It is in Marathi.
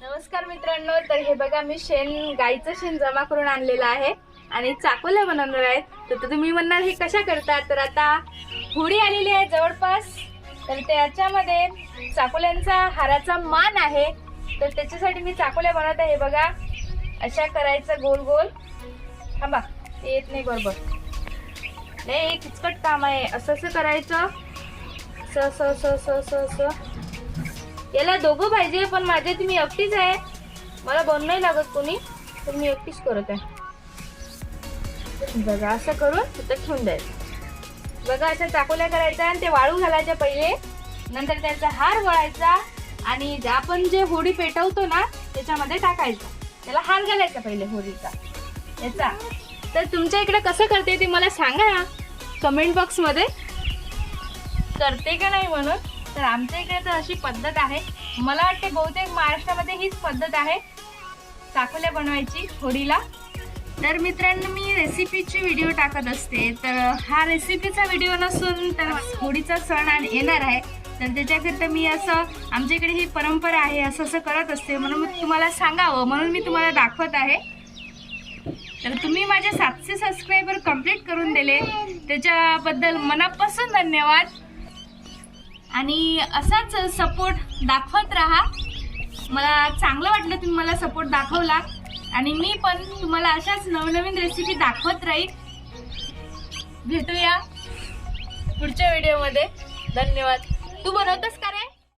नमस्कार मित्रांनो तर हे बघा मी शेण गाईचं शेण जमा करून आणलेलं आहे आणि चाकोल्या बनवणार आहेत तर तर तुम्ही म्हणणार हे कशा करतात? तर आता होळी आलेली आहे जवळपास. तर त्याच्यामध्ये चाकोल्यांचा हाराचा मान आहे. तर त्याच्यासाठी मी चाकोल्या बनवत आहे. हे बघा अशा करायचं गोल गोल. थांबा येत नाही बरोबर. नाही किचकट काम आहे. असं असं करायचं. स स याला दोघं पाहिजे पण माझे तुम्ही एकटीच आहे. मला बनू नाही लागत कोणी तर मी एकटीच करत आहे. बघा असं करून तिथं ठेवून द्यायचं. बघा असं चाकोल्या करायच्या आणि ते वाळू घालायच्या पहिले. नंतर त्याचा हार वळायचा आणि जे आपण जे होडी पेटवतो ना त्याच्यामध्ये टाकायचा. त्याला हार घालायचा पहिले होडीचा. याचा. तर तुमच्या इकडे कसं करते ते मला सांगा कमेंट बॉक्समध्ये. करते का नाही म्हणून? तर आमच्या इकडे तर अशी पद्धत आहे. मला वाटते बहुतेक महाराष्ट्रामध्ये हीच पद्धत आहे. चाकोल्या बनवायची होडीला तर मित्रांनो मी रेसिपीची व्हिडिओ टाकत असते. तर हा रेसिपीचा व्हिडिओ नसून तर होळीचा सण आणि येणार आहे. तर त्याच्याकरता मी असं आमच्या इकडे ही परंपरा आहे असं असं करत असते. म्हणून मी तुम्हाला सांगावं. म्हणून मी तुम्हाला दाखवत आहे. तर तुम्ही माझे सातशे सबस्क्रायबर कंप्लीट करून दिले. त्याच्याबद्दल मनापासून धन्यवाद. आणि असाच सपोर्ट दाखवत राहा. मला चांगलं वाटलं तुम्ही मला सपोर्ट दाखवला. आणि मी पण तुम्हाला अशाच नवनवीन रेसिपी दाखवत राहील. भेटूया पुढच्या व्हिडिओमध्ये धन्यवाद. तू बनवतोस का